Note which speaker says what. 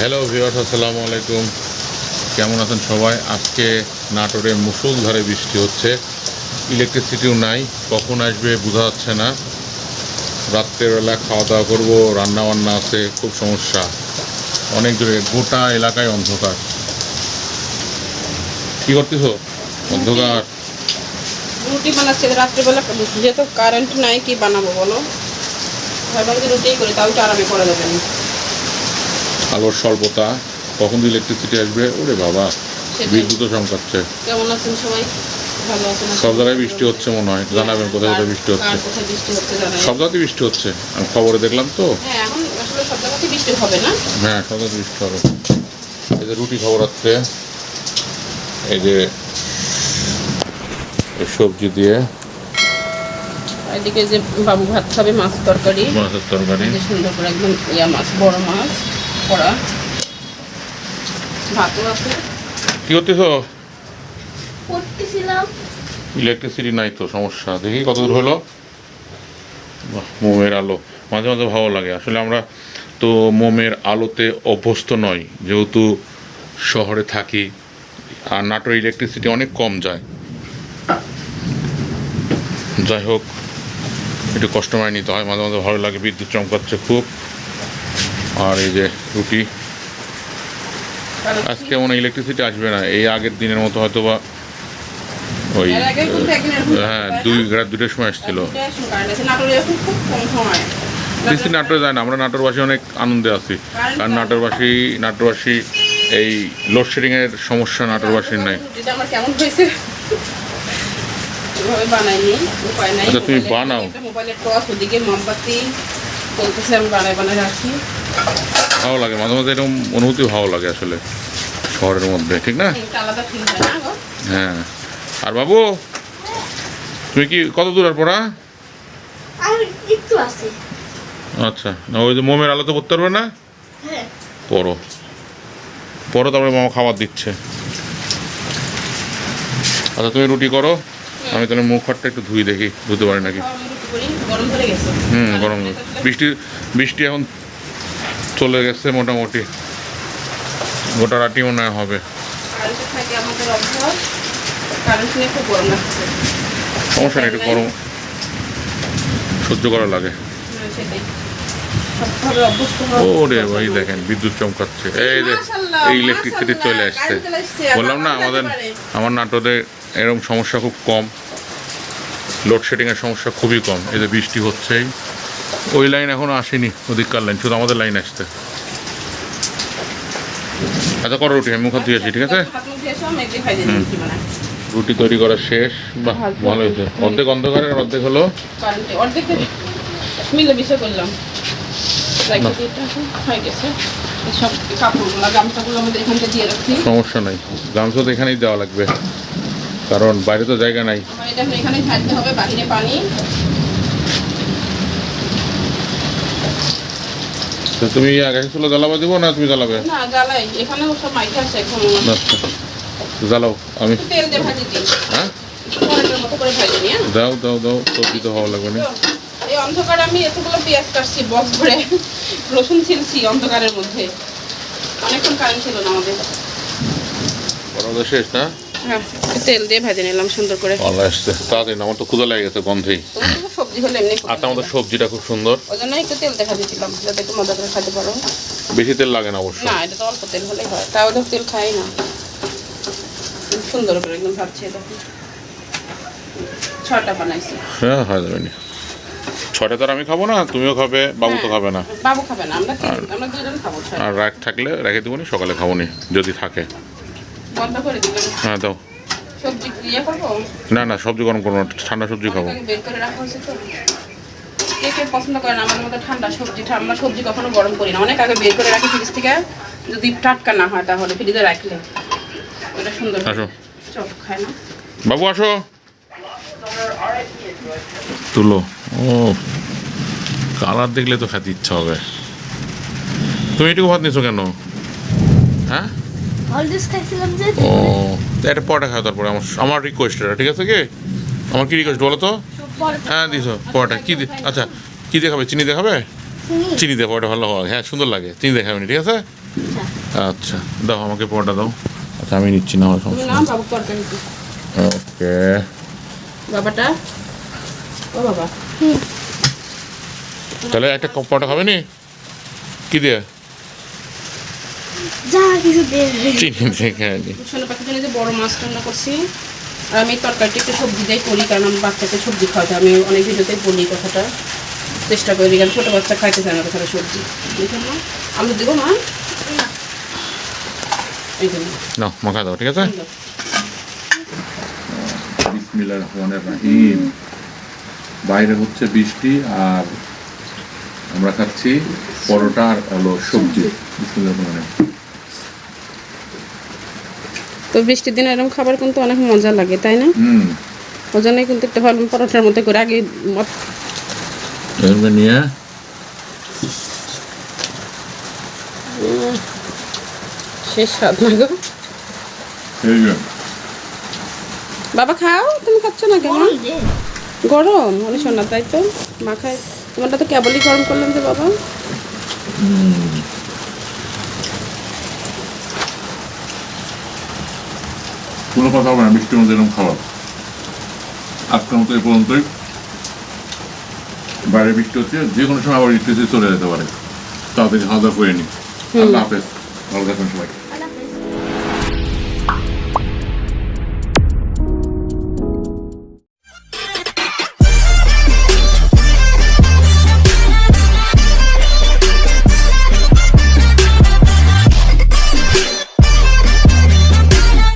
Speaker 1: Hello viewers আসসালামু আলাইকুম কেমন আছেন সবাই? আজকে নাটোরে মুসুলধারে বৃষ্টি হচ্ছে। ইলেকট্রিসিটিও নাই। কখন আসবে বোঝা যাচ্ছে না। রাত্রেবেলা খাওয়া দাওয়া করব রান্না বান্না আছে, খুব সমস্যা। অনেক দূরে, গোটা এলাকায় অন্ধকার। কি করতেছো? অন্ধকার।
Speaker 2: রুটি বানাচ্ছে রাত্রিবেলা যেহেতু কারেন্ট নাই, কি বানাবো বলো? রুটিই করি, তাও আরামে করা যাবে না
Speaker 1: আলোর স্বল্পতা কখন ইলেকট্রিসিটি আসবে? ওরে বাবা
Speaker 2: সেটাই।
Speaker 1: বিদ্যুৎ চমকাচ্ছে।
Speaker 2: কেমন আছেন সবাই? ভালো আছেন
Speaker 1: সব জায়গায় বৃষ্টি হচ্ছে মনে হয়। জানাবেন কোথায় কোথায় বৃষ্টি হচ্ছে। সব জায়গায় বৃষ্টি হচ্ছে। আমি খবরে দেখলাম তো।
Speaker 2: হ্যাঁ এখন আসলে সব জায়গাতে বৃষ্টি হবে না?
Speaker 1: হ্যাঁ বৃষ্টি এই যে রুটি খবর আছে এই যে সবজি দিয়ে
Speaker 2: এদিকে যে বাবু ভাত খাবে মাছ তরকারি।
Speaker 1: মাছের তরকারি।
Speaker 2: সুন্দর করে একদম ইয়া মাছ বড় মাছ। করা। ভাতও আছে।
Speaker 1: কি করতেছ?
Speaker 3: করতেছিলাম
Speaker 1: ইলেকট্রিসিটি নাই তো সমস্যা। দেখি কত দূর হলো। বাহ, মোমের আলো। মাঝে মাঝে ভালো লাগে। আসলে আমরা তো মোমের আলোতে অভ্যস্ত নই। যেহেতু শহরে থাকি আর নাটোর ইলেকট্রিসিটি অনেক কম যায়। যাই হোক একটু কষ্টময় নিতে হয়। মাঝে মাঝে ভালো লাগে বিদ্যুৎ চমকাচ্ছে খুব। আর এই যে রুটি। আজকে মনে ইলেকট্রিসিটি আসবে না। এই আগের দিনের মতো হয়তো বা ওই হ্যাঁ দুই রাত দুটোর সময় আসছিল। বেশি নাটোরে যায় না। আমরা নাটোরবাসী অনেক আনন্দে আছি। কারণ নাটোরবাসী নাটোরবাসী এই লোডশেডিংয়ের সমস্যা নাটোরবাসীর নাই। আচ্ছা, তুমি বানাও।
Speaker 2: মোবাইলের টস ওদিকে মোমবাতি চলতেছে আমি বানাই বানাই রাখি।
Speaker 1: ভালো লাগে মাঝে মাঝে এরকম অনুভূতি ভালো লাগে আসলে শহরের মধ্যে ঠিক না?
Speaker 2: হয় না গো?
Speaker 1: হ্যাঁ। আর বাবু তুমি কি কত দূর আর পড়া?
Speaker 3: আর একটু আছে।
Speaker 1: আচ্ছা না ওই যে মোমের আলো তো করতে পারবে না?
Speaker 3: হ্যাঁ।
Speaker 1: পড়ো। পড়ো তারপরে মামা খাবার দিচ্ছে। আচ্ছা তুমি রুটি করো। আমি তাহলে মুখ হাতটা একটু ধুই দেখি ধুতে পারি নাকি?
Speaker 2: খাওয়া আমি রুটি করি, গরম ধরে গেছে।
Speaker 1: হুম গরম। বৃষ্টি বৃষ্টি এখন চলে গেছে মোটামুটি। গোটা রাটি মনে হয় হবে। সমস্যা নেই একটু গরম সহ্য করা লাগে।
Speaker 2: হ্যাঁ, সেটাই সবভাবে অভ্যস্ত হওয়া
Speaker 1: ও রে ভাই দেখেন বিদ্যুৎ চমকাচ্ছে। এই যে এই ইলেকট্রিসিটি চলে আসছে। বললাম না আমাদের আমার নাটোরে এরকম সমস্যা খুব কম। লোডশেডিং এর সমস্যা খুবই কম। এই যে বৃষ্টি হচ্ছেই। ওই লাইন এখনও আসেনি ওদিককার লাইন? শুধু আমাদের লাইন আসতে আচ্ছা করো রুটি আমি মুখ হাত ঠিক আছে?
Speaker 2: দিই রুটি
Speaker 1: তৈরি করা শেষ বাহ
Speaker 2: ভালো।
Speaker 1: হয়েছে। অর্ধেক অন্ধকারের অর্ধেক হলো?
Speaker 2: করলাম।
Speaker 1: সমস্যা নাই। গামছা তো এখানেই দেওয়া লাগবে। কারণ বাইরে তো জায়গা নাই।
Speaker 2: এখন থাকতে হবে বাহিরে পানি।
Speaker 1: তো তুমি আগে চুলো জ্বালাবা দিব না তুমি জ্বালাবে?
Speaker 2: না জ্বালাই। এখানে সব মাইকে আছে এখন
Speaker 1: আচ্ছা। জ্বালাও আমি
Speaker 2: তেল দিয়ে ভাজি দিই।
Speaker 1: হ্যাঁ? দাও দাও দাও সবজি তো হওয়া লাগবে না।
Speaker 2: এই অন্ধকারে আমি এতগুলো পেঁয়াজ কাটছি বক্স ভরে। রসুন ছিলছি অন্ধকারের মধ্যে। অনেকক্ষণ কারেন্ট ছিল না আমাদের।
Speaker 1: বড় শেষ না?
Speaker 2: হ্যাঁ তেল দিয়ে ভেজে নিলাম সুন্দর করে।
Speaker 1: ভালো আসছে। তাড়াতাড়ি আমার তো ক্ষুদা লেগে গেছে গন্ধেই।
Speaker 2: সবজি হলে এমনি
Speaker 1: আর তার মধ্যে সবজিটা খুব সুন্দর।
Speaker 2: ওই জন্য একটু তেল দেখা দিয়েছিলাম যাতে একটু মজা করে খেতে পারো।
Speaker 1: বেশি তেল লাগে না অবশ্য।
Speaker 2: না এটা তো অল্প তেল হলেই হয়। তাও তো তেল খাই না। সুন্দর করে একদম ভাবছি দেখো ছটা বানাইছি।
Speaker 1: হ্যাঁ হয়ে ছটা তো আর আমি খাব না তুমিও খাবে বাবু তো
Speaker 2: হ্যাঁ।
Speaker 1: খাবে না।
Speaker 2: বাবু খাবে না আমরা আমরা দুজন খাব
Speaker 1: আর রাখ থাকলে রেখে দেবো নি সকালে খাব নি যদি থাকে।
Speaker 2: বন্ধ করে দিলাম
Speaker 1: হ্যাঁ দাও।
Speaker 2: সবজি ইয়ে করব?
Speaker 1: না না সবজি গরম করব না ঠান্ডা সবজি খাব।
Speaker 2: বের করে রাখা হয়েছে তো। কে কে পছন্দ করেন? আমাদের মতো ঠান্ডা সবজি ঠান্ডা সবজি কখনো গরম করি না। অনেক আগে বের করে রাখি ফ্রিজ থেকে। যদি টাটকা না হয় তাহলে ফ্রিজে রাখলে। ওটা সুন্দর
Speaker 1: আসো।
Speaker 2: চল না।
Speaker 1: বাবু আসো। তুলো। ও কালার দেখলে তো খেতে ইচ্ছা হবে। তুমি এটুকু ভাত নিছো কেন? হ্যাঁ?
Speaker 3: হলদিস খাইছিলাম যে।
Speaker 1: ও এটা পরোটা খাও তারপরে আমার আমার রিকোয়েস্ট এটা ঠিক আছে কি? আমার কি রিকোয়েস্ট বলো তো? হ্যাঁ দিছো পরোটা। কি দি- আচ্ছা কি দেখাবে চিনি দেখাবে
Speaker 3: চিনি।
Speaker 1: দিয়ে পরোটা ভালো হয়। হ্যাঁ সুন্দর লাগে। চিনি দেখাবে ঠিক আছে? আচ্ছা। দাও আমাকে পরোটা দাও। আচ্ছা আমি নিচ্ছি না আমার সমস্যা। ওকে।
Speaker 2: বাবাটা? ও বাবা।
Speaker 1: তাহলে একটা পরোটা খাবে নি? কি দিয়ে?
Speaker 3: যা কিছু
Speaker 1: চিনি দিয়ে খেয়ে নি
Speaker 2: পাখির জন্য যে বড় মাছ রান্না করছি আর আমি তরকারিটা একটু সবজি দিয়ে করি কারণ আমি বাচ্চাকে সবজি খাওয়াতে আমি অনেক ভিডিওতে বলি কথাটা। চেষ্টা করি কারণ ছোটো বাচ্চা খাইতে চায় না তাছাড়া সবজি। দেখুন না আলু দেবো মা? এই জন্য।
Speaker 1: না মাখা দাও ঠিক আছে? বিসমিল্লাহির রহমানির রহিম। বাইরে হচ্ছে বৃষ্টি আর আমরা খাচ্ছি পরোটা আর হলো সবজি। রহিম।
Speaker 2: তো বৃষ্টির দিনে এরকম খাবার কিন্তু অনেক মজা লাগে তাই না?
Speaker 1: হুম।
Speaker 2: ওই জন্যই কিন্তু একটা ভালো পরোটার মধ্যে করে আগে মত-
Speaker 1: নিয়ে।
Speaker 2: শেষ স্বাদ না বাবা খাও তুমি খাচ্ছ না কেমন গরম অনেক শোনা তাই তো মাখায় তোমারটা তো কেবলই গরম করলাম যে বাবা।
Speaker 1: কোনো কথা হবে না বৃষ্টির মধ্যে এরকম খাবার। আজকের মতো এই পর্যন্তই। বাইরে বৃষ্টি হচ্ছে যে কোনো সময় আবার বৃষ্টি চলে যেতে পারে। তাড়াতাড়ি খাওয়া দাওয়া করে নি। আল্লাহ হাফেজ। ভালো থাকবেন সবাই।